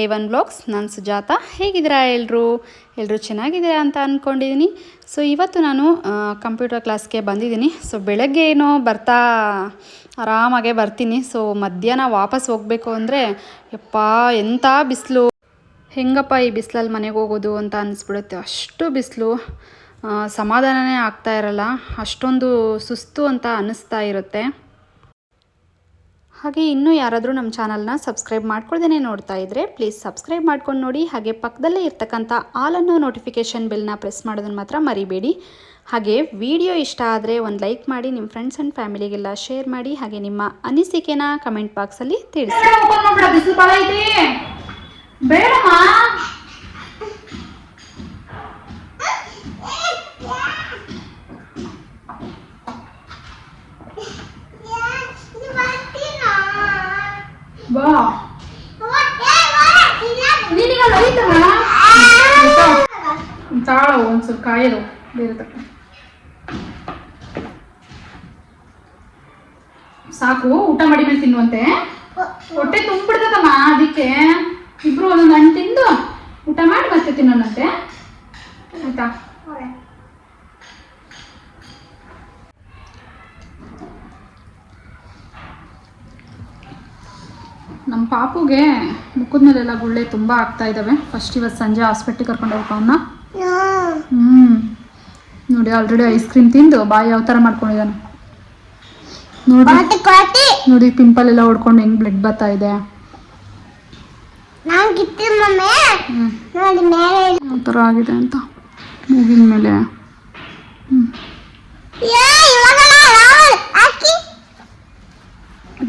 A one blogs ನಾನು ಸುಜಾತ. ಹೇಗಿದ್ದೀರಾ ಎಲ್ಲರೂ ಎಲ್ಲರೂ ಚೆನ್ನಾಗಿದ್ದೀರಾ ಅಂತ ಅಂದ್ಕೊಂಡಿದ್ದೀನಿ ಸೊ ಇವತ್ತು ನಾನು ಕಂಪ್ಯೂಟರ್ ಕ್ಲಾಸ್ಗೆ ಬಂದಿದ್ದೀನಿ ಸೊ ಬೆಳಗ್ಗೆ ಏನೋ ಬರ್ತಾ ಆರಾಮಾಗೆ ಬರ್ತೀನಿ. ಸೊ ಮಧ್ಯಾಹ್ನ ವಾಪಸ್ ಹೋಗಬೇಕು ಅಂದರೆ, ಯಪ್ಪ ಎಂಥ ಬಿಸಿಲು. ಹೆಂಗಪ್ಪ ಈ ಬಿಸಿಲಲ್ಲಿ ಮನೆಗೆ ಹೋಗೋದು ಅಂತ ಅನಿಸ್ಬಿಡುತ್ತೆ. ಅಷ್ಟು ಬಿಸಿಲು. ಸಮಾಧಾನನೇ ಆಗ್ತಾ ಇರಲ್ಲ. ಅಷ್ಟೊಂದು ಸುಸ್ತು ಅಂತ ಅನ್ನಿಸ್ತಾ ಇರುತ್ತೆ. ಹಾಗೆ ಇನ್ನೂ ಯಾರಾದರೂ ನಮ್ಮ ಚಾನಲ್ನ ಸಬ್ಸ್ಕ್ರೈಬ್ ಮಾಡ್ಕೊಳ್ದೇ ನೋಡ್ತಾ ಇದ್ದರೆ ಪ್ಲೀಸ್ ಸಬ್ಸ್ಕ್ರೈಬ್ ಮಾಡ್ಕೊಂಡು ನೋಡಿ. ಹಾಗೆ ಪಕ್ಕದಲ್ಲೇ ಇರ್ತಕ್ಕಂಥ ಆಲ್ ಅನ್ನೋ ನೋಟಿಫಿಕೇಷನ್ ಬಿಲ್ನ ಪ್ರೆಸ್ ಮಾಡೋದನ್ನು ಮಾತ್ರ ಮರಿಬೇಡಿ. ಹಾಗೆ ವಿಡಿಯೋ ಇಷ್ಟ ಆದರೆ ಒಂದು ಲೈಕ್ ಮಾಡಿ ನಿಮ್ಮ ಫ್ರೆಂಡ್ಸ್ ಆ್ಯಂಡ್ ಫ್ಯಾಮಿಲಿಗೆಲ್ಲ ಶೇರ್ ಮಾಡಿ, ಹಾಗೆ ನಿಮ್ಮ ಅನಿಸಿಕೆನ ಕಮೆಂಟ್ ಬಾಕ್ಸಲ್ಲಿ ತಿಳಿಸಿ. ಬಾ. ನೀನೀಗ ಲೈತಮ್ಮ ತಾಳ ಒಂದ್ಸಲ ಕಾಯಲು. ಬೇರೆ ತಕ್ಕ. ಸಾಕು, ಊಟ ಮಾಡಿ ಮೇಲೆ ತಿನ್ನುವಂತೆ. ಹೊಟ್ಟೆ ತುಂಬಿಡ್ತದಮ್ಮ ಅದಕ್ಕೆ. ಇಬ್ರು ಒಂದೊಂದು ಹಣ್ಣು ತಿಂದು ಊಟ ಮಾಡಿ ಮತ್ತೆ ತಿನ್ನೋಣಂತೆ. ಆಯ್ತಾ? ನಮ್ಮ ಪಾಪುಗೆ ಮುಖದ ಮೇಲೆಲ್ಲ ಗುಳ್ಳೆ ತುಂಬ ಆಗ್ತಾ ಇದ್ದಾವೆ ಫಸ್ಟ್ ಇವತ್ತು ಸಂಜೆ ಹಾಸ್ಪಿಟ್ಲಿಗೆ ಕರ್ಕೊಂಡು ಹೋಗ್ತಾ ಅವನ್ನ ಹ್ಞೂ ನೋಡಿ ಆಲ್ರೆಡಿ ಐಸ್ ಕ್ರೀಮ್ ತಿಂದು ಬಾಯಿ ಯಾವ ಥರ ಮಾಡ್ಕೊಂಡಿದ್ದಾನೆ. ನೋಡಿ. ನೋಡಿ ಪಿಂಪಲ್ ಎಲ್ಲ ಹೊಡ್ಕೊಂಡು ಹೆಂಗ್ ಬ್ಲಡ್ ಬರ್ತಾ ಇದೆ. ಯಾವ ಥರ ಆಗಿದೆ ಅಂತ. ಮೂಗಿನ ಮೇಲೆ.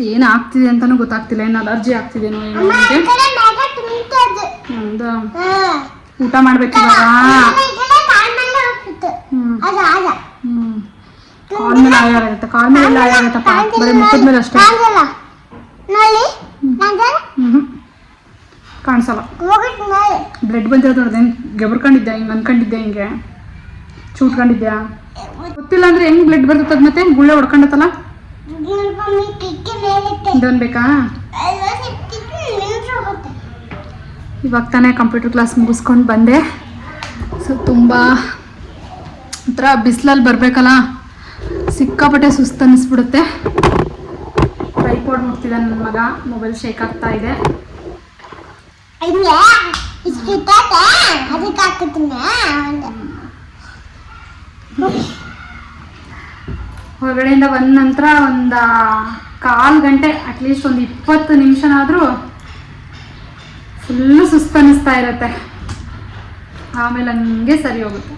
ಅದು ಏನು ಆಗ್ತಿದೆ ಅಂತಾನು ಗೊತ್ತಾಗ್ತಿಲ್ಲ. ಏನು ಅಲರ್ಜಿ ಆಗ್ತಿದೇನೋ ಏನೋ ಊಟ ಮಾಡ್ಬೇಕು ಇವಾಗ? ಹ್ಮ್. ಹ್ಮ್. ಕಾಲ್ ಮೇಲೆ ಆಯ ಆಗುತ್ತೆ. ಕಾಲ್ ಮೇಲೆ ಎಲ್ಲ ಆಯ ಆಗುತ್ತಪ್ಪ. ಬರೀ ಮುಖದ ಮೇಲೆ ಅಷ್ಟೇ. ಕಾಣಿಸಲ್ಲ. ಬ್ಲಡ್ ಬಂದಿರೋದು ನೋಡಿದೆ ಗೆಬರ್ಕೊಂಡಿದ್ದೆ ಹಿಂಗೆ ಅನ್ಕೊಂಡಿದ್ದೆ ಹಿಂಗೆ? ಚೂಟ್ಕೊಂಡಿದ್ಯಾ? ಗೊತ್ತಿಲ್ಲ ಅಂದ್ರೆ ಹೆಂಗ್ ಬ್ಲಡ್ ಬರ್ತದ ಮತ್ತೆ? ಗುಳ್ಳೆ ಹೊಡ್ಕೊಂಡತ್ತಲ್ಲ? ಇದೊಂದು ಬೇಕಾ? ಇವಾಗ ತಾನೇ ಕಂಪ್ಯೂಟರ್ ಕ್ಲಾಸ್ ಮುಗಿಸ್ಕೊಂಡು ಬಂದೆ. ಸೊ ತುಂಬ ಒಂಥರ ಬಿಸಿಲಲ್ಲಿ ಬರಬೇಕಲ್ಲ? ಸಿಕ್ಕಾಪಟ್ಟೆ ಸುಸ್ತು ಅನ್ನಿಸ್ಬಿಡುತ್ತೆ ಟ್ರೈಪೋಡ್ ಮುಟ್ತಿದ್ದಾನೆ ನನ್ನ ಮಗ? ಮೊಬೈಲ್ ಶೇಕ್ ಆಗ್ತಾ ಇದೆ. ಅದಕ್ಕೆ ಹೊರಗಡೆಯಿಂದ ಬಂದ ನಂತರ ಒಂದು ಕಾಲು ಗಂಟೆ ಅಟ್ಲೀಸ್ಟ್ ಒಂದು ಇಪ್ಪತ್ತು ನಿಮಿಷನಾದರೂ ಫುಲ್ಲು ಸುಸ್ತು ಅನ್ನಿಸ್ತಾ ಇರತ್ತೆ. ಆಮೇಲೆ ಹಂಗೆ ಸರಿ ಹೋಗುತ್ತೆ.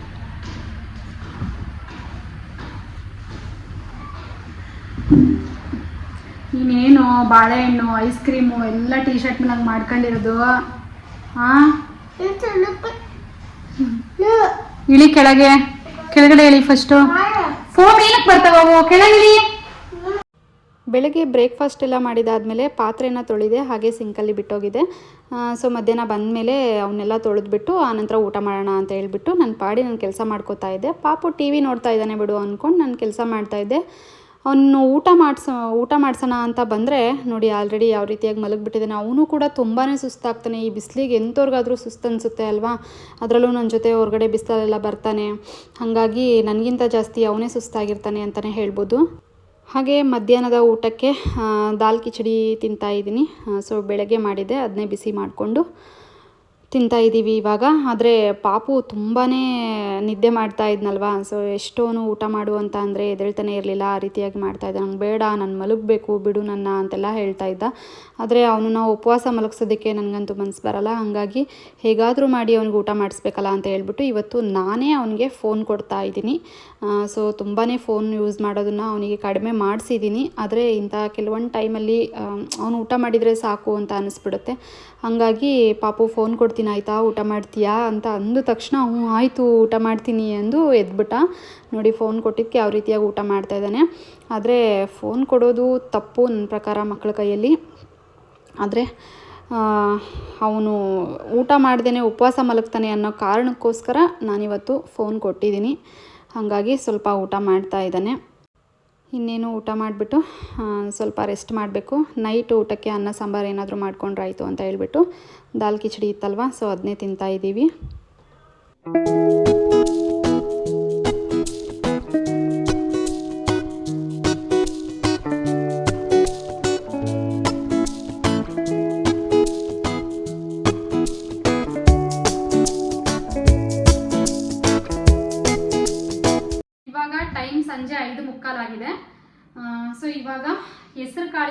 ನೀನೇನು ಬಾಳೆಹಣ್ಣು ಐಸ್ ಕ್ರೀಮು ಎಲ್ಲ ಟೀ ಶರ್ಟ್ ನಂಗೆ ಮಾಡ್ಕೊಂಡಿರೋದು? ಹಾಂ ಇಳಿ ಕೆಳಗೆ ಕೆಳಗಡೆ ಹೇಳಿ ಫಸ್ಟು ಕೆಳಗಿಳಿ ಬೆಳಗ್ಗೆ ಬ್ರೇಕ್ಫಾಸ್ಟ್ ಎಲ್ಲ ಮಾಡಿದಾದಮೇಲೆ ಪಾತ್ರೆನ ತೊಳೆದೆ, ಹಾಗೆ ಸಿಂಕಲ್ಲಿ ಬಿಟ್ಟೋಗಿದೆ. ಸೊ ಮಧ್ಯಾಹ್ನ ಬಂದಮೇಲೆ ಅವನ್ನೆಲ್ಲ ತೊಳೆದ್ಬಿಟ್ಟು ಆನಂತರ ಊಟ ಮಾಡೋಣ ಅಂತ ಹೇಳ್ಬಿಟ್ಟು ನನ್ನ ಪಾಡಿ ನಾನು ಕೆಲಸ ಮಾಡ್ಕೋತಾ ಇದ್ದೆ. ಪಾಪು ಟಿ ವಿ ನೋಡ್ತಾ ಇದ್ದಾನೆ ಬಿಡು ಅಂದ್ಕೊಂಡು ನಾನು ಕೆಲಸ ಮಾಡ್ತಾಯಿದ್ದೆ ಅವನು ಊಟ ಮಾಡಿಸ, ಊಟ ಮಾಡಿಸೋಣ ಅಂತ ಬಂದರೆ, ನೋಡಿ ಆಲ್ರೆಡಿ ಯಾವ ರೀತಿಯಾಗಿ ಮಲಗಿಬಿಟ್ಟಿದ್ದಾನೆ. ಅವನು ಕೂಡ ತುಂಬಾ ಸುಸ್ತಾಗ್ತಾನೆ. ಈ ಬಿಸಿಲಿಗೆ ಎಂಥವ್ರಿಗಾದರೂ ಸುಸ್ತು ಅನಿಸುತ್ತೆ ಅಲ್ವಾ? ಅದರಲ್ಲೂ ನನ್ನ ಜೊತೆ ಹೊರಗಡೆ ಬಿಸಿಲಲ್ಲೆಲ್ಲ ಬರ್ತಾನೆ. ಹಾಗಾಗಿ ನನಗಿಂತ ಜಾಸ್ತಿ ಅವನೇ ಸುಸ್ತಾಗಿರ್ತಾನೆ ಅಂತಲೇ ಹೇಳ್ಬೋದು. ಹಾಗೆ ಮಧ್ಯಾಹ್ನದ ಊಟಕ್ಕೆ ದಾಲ್ ಕಿಚಡಿ ತಿಂತಾ ಇದ್ದೀನಿ. ಸೊ ಬೆಳಗ್ಗೆ ಮಾಡಿದ್ದೆ. ಅದನ್ನೇ ಬಿಸಿ ಮಾಡಿಕೊಂಡು ತಿಂತಾ ಇದ್ದೀವಿ ಇವಾಗ. ಆದರೆ ಪಾಪು ತುಂಬಾ ನಿದ್ದೆ ಮಾಡ್ತಾ ಇದ್ನಲ್ವಾ? ಸೊ ಎಷ್ಟೋನು ಊಟ ಮಾಡು ಅಂತ ಅಂದರೆ ಎದ್ದೇಳ್ತಾನೆ ಇರಲಿಲ್ಲ. ಆ ರೀತಿಯಾಗಿ ಮಾಡ್ತಾ ಇದ್ದ. ನಂಗೆ ಬೇಡ, ನಾನು ಮಲಗಬೇಕು, ಬಿಡು ನನ್ನ ಅಂತೆಲ್ಲ ಹೇಳ್ತಾ ಇದ್ದ. ಆದರೆ ಅವನನ್ನ ಉಪವಾಸ ಮಲಗಿಸೋದಕ್ಕೆ ನನಗಂತೂ ಮನಸ್ಸು ಬರಲ್ಲ. ಹಾಗಾಗಿ ಹೇಗಾದರೂ ಮಾಡಿ ಅವ್ನಿಗೆ ಊಟ ಮಾಡಿಸ್ಬೇಕಲ್ಲ ಅಂತ ಹೇಳ್ಬಿಟ್ಟು ಇವತ್ತು ನಾನೇ ಅವನಿಗೆ ಫೋನ್ ಕೊಡ್ತಾ ಇದ್ದೀನಿ. ಸೊ ತುಂಬಾ ಫೋನ್ ಯೂಸ್ ಮಾಡೋದನ್ನು ಅವನಿಗೆ ಕಡಿಮೆ ಮಾಡಿಸಿದ್ದೀನಿ. ಆದರೆ ಇಂಥ ಕೆಲವೊಂದು ಟೈಮಲ್ಲಿ ಅವನು ಊಟ ಮಾಡಿದರೆ ಸಾಕು ಅಂತ ಅನ್ನಿಸ್ಬಿಡುತ್ತೆ ಹಾಗಾಗಿ ಪಾಪು ಫೋನ್ ಕೊಡ್ತೀನಿ ಆಯಿತಾ? ಊಟ ಮಾಡ್ತೀಯಾ? ಅಂತ ಅಂದ ತಕ್ಷಣ, ಹ್ಞೂ, ಆಯಿತು, ಊಟ ಮಾಡ್ತೀನಿ ಎಂದು ಎದ್ಬಿಟ್ಟ. ನೋಡಿ ಫೋನ್ ಕೊಟ್ಟಿದ್ದಕ್ಕೆ ಯಾವ ರೀತಿಯಾಗಿ ಊಟ ಮಾಡ್ತಾ ಇದ್ದಾನೆ. ಆದರೆ ಫೋನ್ ಕೊಡೋದು ತಪ್ಪು ನನ್ನ ಪ್ರಕಾರ ಮಕ್ಕಳ ಕೈಯಲ್ಲಿ. ಆದರೆ ಅವನು ಊಟ ಮಾಡ್ದೇ ಉಪವಾಸ ಮಲಗ್ತಾನೆ ಅನ್ನೋ ಕಾರಣಕ್ಕೋಸ್ಕರ ನಾನಿವತ್ತು ಫೋನ್ ಕೊಟ್ಟಿದ್ದೀನಿ. ಹಾಗಾಗಿ ಸ್ವಲ್ಪ ಊಟ ಮಾಡ್ತಾ ಇದ್ದಾನೆ. ಇನ್ನೇನು ಊಟ ಮಾಡಿಬಿಟ್ಟು ಸ್ವಲ್ಪ ರೆಸ್ಟ್ ಮಾಡಬೇಕು. ನೈಟ್ ಊಟಕ್ಕೆ ಅನ್ನ, ಸಾಂಬಾರು ಏನಾದರೂ ಮಾಡ್ಕೊಂಡ್ರಾಯ್ತು ಅಂತ ಹೇಳ್ಬಿಟ್ಟು, ದಾಲ್ ಕಿಚಡಿ ಇತ್ತಲ್ವ ಸೊ ಅದನ್ನೇ ತಿಂತಾ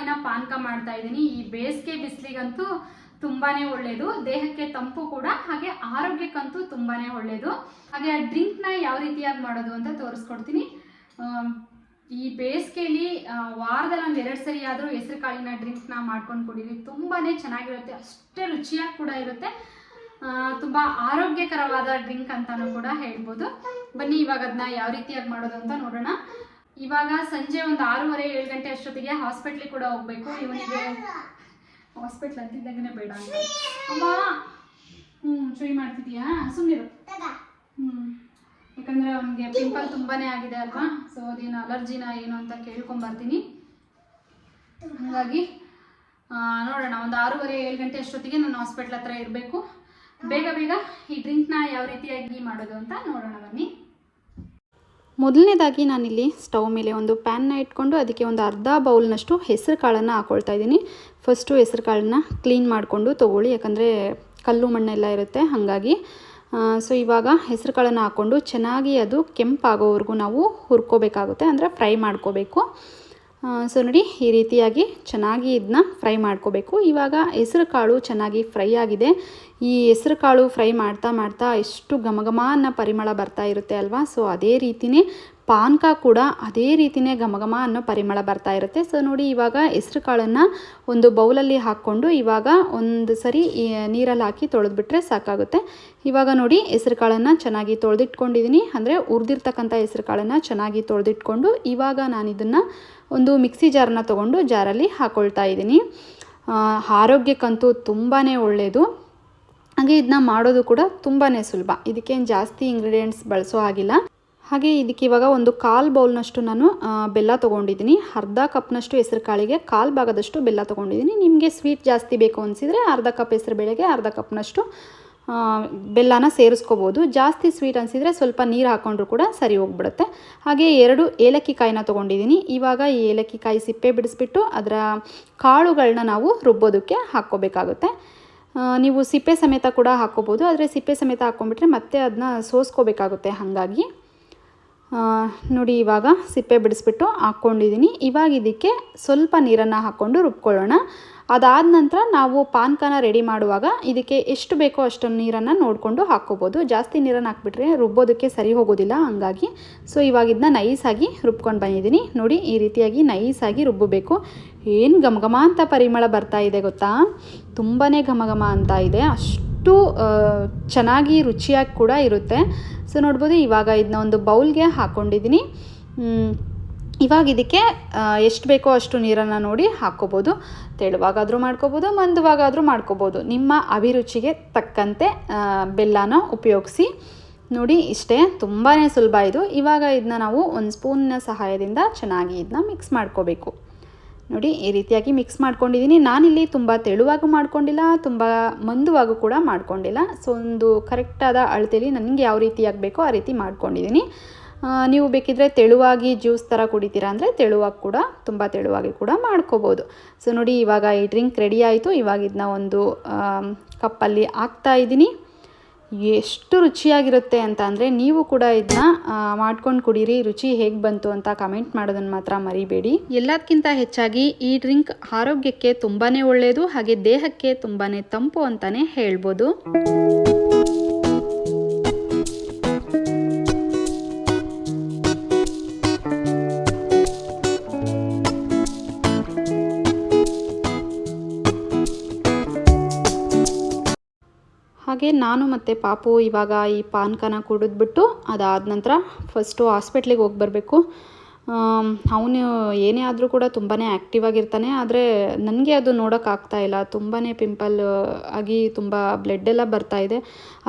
ಕಾಳಿನ ಪಾನಕ ಮಾಡ್ತಾ ಇದ್ದೀನಿ. ಈ ಬೇಸಿಗೆ ಬಿಸಿಲಿಗಂತೂ ತುಂಬಾನೇ ಒಳ್ಳೆಯದು ದೇಹಕ್ಕೆ ತಂಪು ಕೂಡ, ಹಾಗೆ ಆರೋಗ್ಯಕ್ಕಂತೂ ತುಂಬಾನೇ ಒಳ್ಳೆಯದು ಹಾಗೆ ಆ ಡ್ರಿಂಕ್ನ ಯಾವ ರೀತಿಯಾಗಿ ಮಾಡೋದು ಅಂತ ತೋರಿಸ್ಕೊಡ್ತೀನಿ. ಈ ಬೇಸಿಗೆಯಲ್ಲಿ ವಾರದಲ್ಲಿ ಒಂದು ಎರಡು ಸರಿ ಆದರೂ ಹೆಸರು ಕಾಳಿನ ಡ್ರಿಂಕ್ನ ಮಾಡ್ಕೊಂಡು ಕುಡೀರಿ. ತುಂಬಾನೇ ಚೆನ್ನಾಗಿರುತ್ತೆ. ಅಷ್ಟೇ ರುಚಿಯಾಗಿ ಕೂಡ ಇರುತ್ತೆ. ತುಂಬ ಆರೋಗ್ಯಕರವಾದ ಡ್ರಿಂಕ್ ಅಂತಲೂ ಕೂಡ ಹೇಳ್ಬೋದು. ಬನ್ನಿ ಇವಾಗ ಅದನ್ನ ಯಾವ ರೀತಿಯಾಗಿ ಮಾಡೋದು ಅಂತ ನೋಡೋಣ. ಇವಾಗ ಸಂಜೆ ಒಂದು ಆರೂವರೆ, ಏಳು ಗಂಟೆ ಅಷ್ಟೊತ್ತಿಗೆ ಹಾಸ್ಪಿಟ್ಲಿಗೆ ಕೂಡ ಹೋಗ್ಬೇಕು. ಇವನಿಗೆ ಹಾಸ್ಪಿಟ್ಲ್ ಅಂತಿದ್ದಾಗನೇ ಬೇಡ ಅಂತ. ಅಮ್ಮ! ಹ್ಞೂ ಚುಯ್ ಮಾಡ್ತಿದ್ಯಾ ಸುಮ್ಮನಿರು ಹ್ಞೂ ಯಾಕಂದರೆ ಅವನಿಗೆ ಪಿಂಪಲ್ ತುಂಬಾನೇ ಆಗಿದೆ ಅಲ್ವಾ? ಸೊ ಅದೇನು ಅಲರ್ಜಿನ ಏನು ಅಂತ ಕೇಳ್ಕೊಂಬರ್ತೀನಿ. ಹಾಗಾಗಿ ನೋಡೋಣ. ಒಂದು ಆರೂವರೆ, ಏಳು ಗಂಟೆ ಅಷ್ಟೊತ್ತಿಗೆ ನಾನು ಹಾಸ್ಪಿಟ್ಲ್ ಹತ್ರ ಇರಬೇಕು. ಬೇಗ ಬೇಗ ಈ ಡ್ರಿಂಕ್ನ ಯಾವ ರೀತಿಯಾಗಿ ಮಾಡೋದು ಅಂತ ನೋಡೋಣ ಬನ್ನಿ. ಮೊದಲನೇದಾಗಿ ನಾನಿಲ್ಲಿ ಸ್ಟವ್ ಮೇಲೆ ಒಂದು ಪ್ಯಾನ್ನ ಇಟ್ಕೊಂಡು ಅದಕ್ಕೆ ಒಂದು ಅರ್ಧ ಬೌಲ್ನಷ್ಟು ಹೆಸರು ಕಾಳನ್ನು ಹಾಕ್ಕೊಳ್ತಾ ಇದ್ದೀನಿ. ಫಸ್ಟು ಹೆಸರು ಕಾಳನ್ನ ಕ್ಲೀನ್ ಮಾಡಿಕೊಂಡು ತೊಗೊಳ್ಳಿ, ಯಾಕಂದರೆ ಕಲ್ಲು ಮಣ್ಣೆಲ್ಲ ಇರುತ್ತೆ, ಹಾಗಾಗಿ. ಸೊ ಇವಾಗ ಹೆಸರು ಕಾಳನ್ನು ಹಾಕ್ಕೊಂಡು ಚೆನ್ನಾಗಿ ಅದು ಕೆಂಪಾಗೋವರೆಗೂ ನಾವು ಹುರ್ಕೋಬೇಕಾಗುತ್ತೆ, ಅಂದರೆ ಫ್ರೈ ಮಾಡ್ಕೋಬೇಕು. ಸೊ ನೋಡಿ, ಈ ರೀತಿಯಾಗಿ ಚೆನ್ನಾಗಿ ಇದನ್ನ ಫ್ರೈ ಮಾಡ್ಕೋಬೇಕು. ಇವಾಗ ಹೆಸರು ಕಾಳು ಚೆನ್ನಾಗಿ ಫ್ರೈ ಆಗಿದೆ. ಈ ಹೆಸರು ಕಾಳು ಫ್ರೈ ಮಾಡ್ತಾ ಮಾಡ್ತಾ ಎಷ್ಟು ಘಮಘಮ ಘಮ ಅನ್ನೋ ಪರಿಮಳ ಬರ್ತಾ ಇರುತ್ತೆ ಅಲ್ವಾ? ಸೊ ಅದೇ ರೀತಿಯೇ ಪಾನ್ಕ ಕೂಡ ಅದೇ ರೀತಿಯೇ ಘಮಘಮ ಘಮ ಅನ್ನೋ ಪರಿಮಳ ಬರ್ತಾ ಇರುತ್ತೆ. ಸೊ ನೋಡಿ, ಇವಾಗ ಹೆಸರು ಕಾಳನ್ನು ಒಂದು ಬೌಲಲ್ಲಿ ಹಾಕ್ಕೊಂಡು ಇವಾಗ ಒಂದು ಸರಿ ನೀರಲ್ಲಿ ಹಾಕಿ ತೊಳೆದ್ಬಿಟ್ರೆ ಸಾಕಾಗುತ್ತೆ. ಇವಾಗ ನೋಡಿ, ಹೆಸರು ಕಾಳನ್ನು ಚೆನ್ನಾಗಿ ತೊಳೆದಿಟ್ಕೊಂಡಿದ್ದೀನಿ. ಅಂದರೆ ಉರಿದಿರ್ತಕ್ಕಂಥ ಹೆಸರು ಕಾಳನ್ನು ಚೆನ್ನಾಗಿ ತೊಳೆದಿಟ್ಕೊಂಡು ಇವಾಗ ನಾನು ಇದನ್ನು ಒಂದು ಮಿಕ್ಸಿ ಜಾರನ್ನ ತೊಗೊಂಡು ಜಾರಲ್ಲಿ ಹಾಕ್ಕೊಳ್ತಾ ಇದ್ದೀನಿ. ಆರೋಗ್ಯಕ್ಕಂತೂ ತುಂಬಾ ಒಳ್ಳೆಯದು ಹಾಗೆ ಇದನ್ನ ಮಾಡೋದು ಕೂಡ ತುಂಬಾ ಸುಲಭ. ಇದಕ್ಕೇನು ಜಾಸ್ತಿ ಇಂಗ್ರೀಡಿಯೆಂಟ್ಸ್ ಬಳಸೋ ಆಗಿಲ್ಲ ಹಾಗೆ ಇದಕ್ಕೆ ಇವಾಗ ಒಂದು ಕಾಲು ಬೌಲ್ನಷ್ಟು ನಾನು ಬೆಲ್ಲ ತೊಗೊಂಡಿದ್ದೀನಿ. ಅರ್ಧ ಕಪ್ನಷ್ಟು ಹೆಸರು ಕಾಳಿಗೆ, ಕಾಲು ಭಾಗದಷ್ಟು ಬೆಲ್ಲ ತೊಗೊಂಡಿದ್ದೀನಿ. ನಿಮಗೆ ಸ್ವೀಟ್ ಜಾಸ್ತಿ ಬೇಕು ಅನಿಸಿದರೆ ಅರ್ಧ ಕಪ್ ಹೆಸರು ಬೆಳೆಗೆ, ಅರ್ಧ ಕಪ್ನಷ್ಟು ಬೆಲ್ಲನ ಸೇರಿಸ್ಕೋಬೋದು. ಜಾಸ್ತಿ ಸ್ವೀಟ್ ಅನಿಸಿದರೆ ಸ್ವಲ್ಪ ನೀರು ಹಾಕ್ಕೊಂಡ್ರು ಕೂಡ ಸರಿ ಹೋಗ್ಬಿಡುತ್ತೆ. ಹಾಗೆ ಎರಡು ಏಲಕ್ಕಿ ಕಾಯಿನ ತೊಗೊಂಡಿದ್ದೀನಿ ಇವಾಗ ಈ ಏಲಕ್ಕಿ ಕಾಯಿ ಸಿಪ್ಪೆ ಬಿಡಿಸ್ಬಿಟ್ಟು ಅದರ ಕಾಳುಗಳನ್ನ ನಾವು ರುಬ್ಬೋದಕ್ಕೆ ಹಾಕ್ಕೋಬೇಕಾಗುತ್ತೆ. ನೀವು ಸಿಪ್ಪೆ ಸಮೇತ ಕೂಡ ಹಾಕ್ಕೋಬೋದು. ಆದರೆ ಸಿಪ್ಪೆ ಸಮೇತ ಹಾಕ್ಕೊಂಡ್ಬಿಟ್ರೆ ಮತ್ತೆ ಅದನ್ನ ಸೋಸ್ಕೋಬೇಕಾಗುತ್ತೆ ಹಾಗಾಗಿ. ನೋಡಿ ಇವಾಗ ಸಿಪ್ಪೆ ಬಿಡಿಸ್ಬಿಟ್ಟು ಹಾಕ್ಕೊಂಡಿದ್ದೀನಿ ಇವಾಗ ಇದಕ್ಕೆ ಸ್ವಲ್ಪ ನೀರನ್ನು ಹಾಕ್ಕೊಂಡು ರುಬ್ಕೊಳ್ಳೋಣ. ಅದಾದ ನಂತರ ನಾವು ಪಾನಕನ ರೆಡಿ ಮಾಡುವಾಗ ಇದಕ್ಕೆ ಎಷ್ಟು ಬೇಕೋ ಅಷ್ಟು ನೀರನ್ನು ನೋಡಿಕೊಂಡು ಹಾಕ್ಕೋಬೋದು. ಜಾಸ್ತಿ ನೀರನ್ನು ಹಾಕ್ಬಿಟ್ರೆ ರುಬ್ಬೋದಕ್ಕೆ ಸರಿ ಹೋಗೋದಿಲ್ಲ, ಹಂಗಾಗಿ. ಸೊ ಇವಾಗ ಇದನ್ನ ನೈಸಾಗಿ ರುಬ್ಕೊಂಡು ಬಂದಿದ್ದೀನಿ. ನೋಡಿ, ಈ ರೀತಿಯಾಗಿ ನೈಸಾಗಿ ರುಬ್ಬಬೇಕು. ಏನು ಘಮ ಘಮ ಅಂತ ಪರಿಮಳ ಬರ್ತಾ ಇದೆ ಗೊತ್ತಾ? ತುಂಬಾ ಘಮಘಮ ಘಮ ಅಂತ ಇದೆ. ಅಷ್ಟು ಚೆನ್ನಾಗಿ ರುಚಿಯಾಗಿ ಕೂಡ ಇರುತ್ತೆ. ಸೊ ನೋಡ್ಬೋದು, ಇವಾಗ ಇದನ್ನ ಒಂದು ಬೌಲ್ಗೆ ಹಾಕ್ಕೊಂಡಿದ್ದೀನಿ ಇವಾಗ ಇದಕ್ಕೆ ಎಷ್ಟು ಬೇಕೋ ಅಷ್ಟು ನೀರನ್ನು ನೋಡಿ ಹಾಕ್ಕೋಬೋದು. ತೆಳುವಾಗಾದರೂ ಮಾಡ್ಕೋಬೋದು, ಮಂದವಾಗಾದರೂ ಮಾಡ್ಕೋಬೋದು. ನಿಮ್ಮ ಅಭಿರುಚಿಗೆ ತಕ್ಕಂತೆ ಬೆಲ್ಲನ ಉಪಯೋಗಿಸಿ ನೋಡಿ, ಇಷ್ಟೇ. ತುಂಬಾ ಸುಲಭ ಇದು. ಇವಾಗ ಇದನ್ನ ನಾವು ಒಂದು ಸ್ಪೂನ್ನ ಸಹಾಯದಿಂದ ಚೆನ್ನಾಗಿ ಇದನ್ನ ಮಿಕ್ಸ್ ಮಾಡ್ಕೋಬೇಕು. ನೋಡಿ, ಈ ರೀತಿಯಾಗಿ ಮಿಕ್ಸ್ ಮಾಡ್ಕೊಂಡಿದ್ದೀನಿ ನಾನಿಲ್ಲಿ ತುಂಬ ತೆಳುವಾಗೂ ಮಾಡ್ಕೊಂಡಿಲ್ಲ, ತುಂಬ ಮಂದವಾಗೂ ಕೂಡ ಮಾಡ್ಕೊಂಡಿಲ್ಲ. ಸೊ, ಒಂದು ಕರೆಕ್ಟಾದ ಅಳತೆಯಲ್ಲಿ ನನಗೆ ಯಾವ ರೀತಿ ಬೇಕೋ ಆ ರೀತಿ ಮಾಡ್ಕೊಂಡಿದ್ದೀನಿ ನೀವು ಬೇಕಿದ್ರೆ ತೆಳುವಾಗಿ ಜ್ಯೂಸ್ ಥರ ಕುಡಿತೀರಾ ಅಂದರೆ ತೆಳುವಾಗಿ ಕೂಡ, ತುಂಬ ತೆಳುವಾಗಿ ಕೂಡ ಮಾಡ್ಕೋಬೋದು. ಸೊ ನೋಡಿ, ಇವಾಗ ಈ ಡ್ರಿಂಕ್ ರೆಡಿ ಆಯಿತು. ಇವಾಗ ಇದನ್ನ ಒಂದು ಕಪ್ಪಲ್ಲಿ ಹಾಕ್ತಾ ಇದ್ದೀನಿ. ಎಷ್ಟು ರುಚಿಯಾಗಿರುತ್ತೆ ಅಂತ ಅಂದರೆ ನೀವು ಕೂಡ ಇದನ್ನ ಮಾಡ್ಕೊಂಡು ಕುಡೀರಿ. ರುಚಿ ಹೇಗೆ ಬಂತು ಅಂತ ಕಮೆಂಟ್ ಮಾಡೋದನ್ನು ಮಾತ್ರ ಮರಿಬೇಡಿ. ಎಲ್ಲದಕ್ಕಿಂತ ಹೆಚ್ಚಾಗಿ ಈ ಡ್ರಿಂಕ್ ಆರೋಗ್ಯಕ್ಕೆ ತುಂಬಾ ಒಳ್ಳೆಯದು ಹಾಗೆ ದೇಹಕ್ಕೆ ತುಂಬಾ ತಂಪು ಅಂತಲೇ ಹೇಳ್ಬೋದು. ಹಾಗೆ ನಾನು ಮತ್ತು ಪಾಪು ಇವಾಗ ಈ ಪಾನ್ಕನ ಕುಡಿದ್ಬಿಟ್ಟು ಅದಾದ ನಂತರ ಫಸ್ಟು ಹಾಸ್ಪಿಟ್ಲಿಗೆ ಹೋಗಿ ಬರಬೇಕು. ಅವನು ಏನೇ ಆದರೂ ಕೂಡ ತುಂಬಾ ಆ್ಯಕ್ಟಿವ್ ಆಗಿರ್ತಾನೆ, ಆದರೆ ನನಗೆ ಅದು ನೋಡೋಕ್ಕಾಗ್ತಾ ಇಲ್ಲ. ತುಂಬಾ ಪಿಂಪಲ್ ಆಗಿ ತುಂಬ ಬ್ಲಡ್ ಎಲ್ಲ ಬರ್ತಾ ಇದೆ.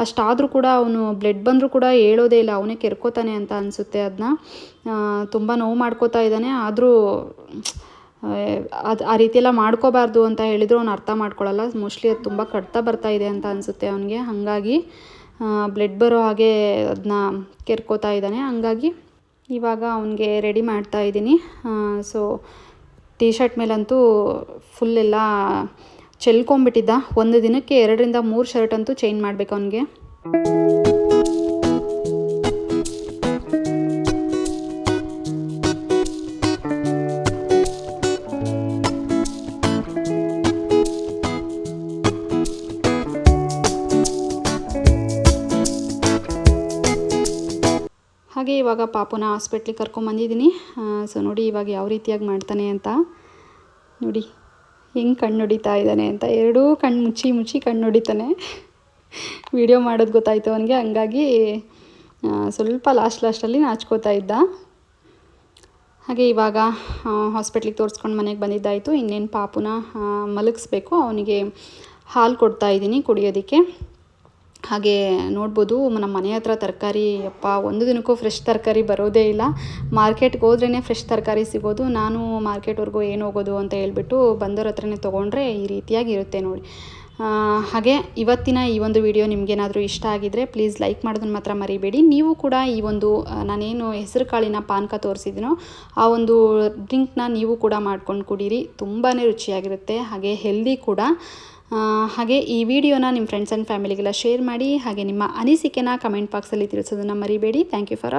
ಅಷ್ಟಾದರೂ ಕೂಡ ಅವನು ಬ್ಲಡ್ ಬಂದರೂ ಕೂಡ ಹೇಳೋದೇ ಇಲ್ಲ, ಅವನೇ ಕೆರ್ಕೋತಾನೆ ಅಂತ ಅನಿಸುತ್ತೆ ಅದನ್ನ ತುಂಬ ನೋವು ಮಾಡ್ಕೋತಾ ಇದ್ದಾನೆ. ಆದರೂ ಅದು ಆ ರೀತಿ ಎಲ್ಲ ಮಾಡ್ಕೋಬಾರ್ದು ಅಂತ ಹೇಳಿದ್ರು, ಅವ್ನು ಅರ್ಥ ಮಾಡ್ಕೊಳ್ಳಲ್ಲ ಮೋಸ್ಟ್ಲಿ ಅದು ತುಂಬ ಕಟ್ತಾ ಬರ್ತಾ ಇದೆ ಅಂತ ಅನಿಸುತ್ತೆ ಅವನಿಗೆ. ಹಾಗಾಗಿ ಬ್ಲಡ್ ಬರೋ ಹಾಗೆ ಅದನ್ನ ಕೆರ್ಕೋತಾ ಇದ್ದಾನೆ. ಹಂಗಾಗಿ, ಇವಾಗ ಅವನಿಗೆ ರೆಡಿ ಮಾಡ್ತಾ ಇದ್ದೀನಿ. ಸೊ ಟೀ ಶರ್ಟ್ ಮೇಲಂತೂ ಫುಲ್ ಎಲ್ಲ ಚೆಲ್ಕೊಂಬಿಟ್ಟಿದ್ದ ಒಂದು ದಿನಕ್ಕೆ ಎರಡರಿಂದ ಮೂರು ಶರ್ಟ್ ಅಂತೂ ಚೇಂಜ್ ಮಾಡಬೇಕು ಅವನಿಗೆ. ಹಾಗೆ ಇವಾಗ ಪಾಪುನ ಹಾಸ್ಪಿಟ್ಲಿಗೆ ಕರ್ಕೊಂಬಂದಿದ್ದೀನಿ ಸೊ ನೋಡಿ ಇವಾಗ ಯಾವ ರೀತಿಯಾಗಿ ಮಾಡ್ತಾನೆ ಅಂತ. ನೋಡಿ, ಹೆಂಗೆ ಕಣ್ಣು ಹೊಡಿತಾ ಇದ್ದಾನೆ ಅಂತ. ಎರಡೂ ಕಣ್ಣು ಮುಚ್ಚಿ ಮುಚ್ಚಿ ಕಣ್ಣು ಹೊಡಿತಾನೆ. ವಿಡಿಯೋ ಮಾಡೋದು ಗೊತ್ತಾಯಿತು ಅವನಿಗೆ. ಹಂಗಾಗಿ ಸ್ವಲ್ಪ ಲಾಸ್ಟ್ ಲಾಸ್ಟಲ್ಲಿ ನಾಚ್ಕೋತಾ ಇದ್ದ. ಹಾಗೆ ಇವಾಗ ಹಾಸ್ಪಿಟ್ಲಿಗೆ ತೋರಿಸ್ಕೊಂಡು ಮನೆಗೆ ಬಂದಿದ್ದಾಯಿತು. ಇನ್ನೇನು ಪಾಪುನ ಮಲಗಿಸ್ಬೇಕು. ಅವನಿಗೆ ಹಾಲು ಕೊಡ್ತಾ ಇದ್ದೀನಿ ಕುಡಿಯೋದಕ್ಕೆ. ಹಾಗೆ ನೋಡ್ಬೋದು, ನಮ್ಮ ಮನೆ ಹತ್ರ ತರಕಾರಿ, ಅಪ್ಪ ಒಂದು ದಿನಕ್ಕೂ ಫ್ರೆಶ್ ತರಕಾರಿ ಬರೋದೇ ಇಲ್ಲ. ಮಾರ್ಕೆಟ್ಗೆ ಹೋದ್ರೇ ಫ್ರೆಶ್ ತರಕಾರಿ ಸಿಗೋದು. ನಾನು ಮಾರ್ಕೆಟ್ವರೆಗೂ ಏನು ಹೋಗೋದು ಅಂತ ಹೇಳ್ಬಿಟ್ಟು ಬಂದವ್ರ ಹತ್ರನೇ ತೊಗೊಂಡ್ರೆ ಈ ರೀತಿಯಾಗಿ ಇರುತ್ತೆ ನೋಡಿ. ಹಾಗೆ ಇವತ್ತಿನ ಈ ಒಂದು ವಿಡಿಯೋ ನಿಮಗೇನಾದರೂ ಇಷ್ಟ ಆಗಿದರೆ ಪ್ಲೀಸ್ ಲೈಕ್ ಮಾಡೋದನ್ನ ಮಾತ್ರ ಮರಿಬೇಡಿ. ನೀವು ಕೂಡ ಈ ಒಂದು ನಾನೇನು ಹೆಸರು ಕಾಳಿನ ಪಾನಕ ತೋರಿಸಿದ್ದೀನೋ ಆ ಒಂದು ಡ್ರಿಂಕ್ನ ನೀವು ಕೂಡ ಮಾಡ್ಕೊಂಡು ಕುಡೀರಿ. ತುಂಬಾ ರುಚಿಯಾಗಿರುತ್ತೆ. ಹಾಗೆ ಹೆಲ್ದಿ ಕೂಡ. ಹಾಗೆ ಈ ವಿಡಿಯೋನ ನಿಮ್ಮ ಫ್ರೆಂಡ್ಸ್ ಆ್ಯಂಡ್ ಫ್ಯಾಮಿಲಿಗೆಲ್ಲ ಶೇರ್ ಮಾಡಿ, ಹಾಗೆ ನಿಮ್ಮ ಅನಿಸಿಕೆನ ಕಮೆಂಟ್ ಬಾಕ್ಸಲ್ಲಿ ತಿಳಿಸೋದನ್ನು ಮರಿಬೇಡಿ. Thank you for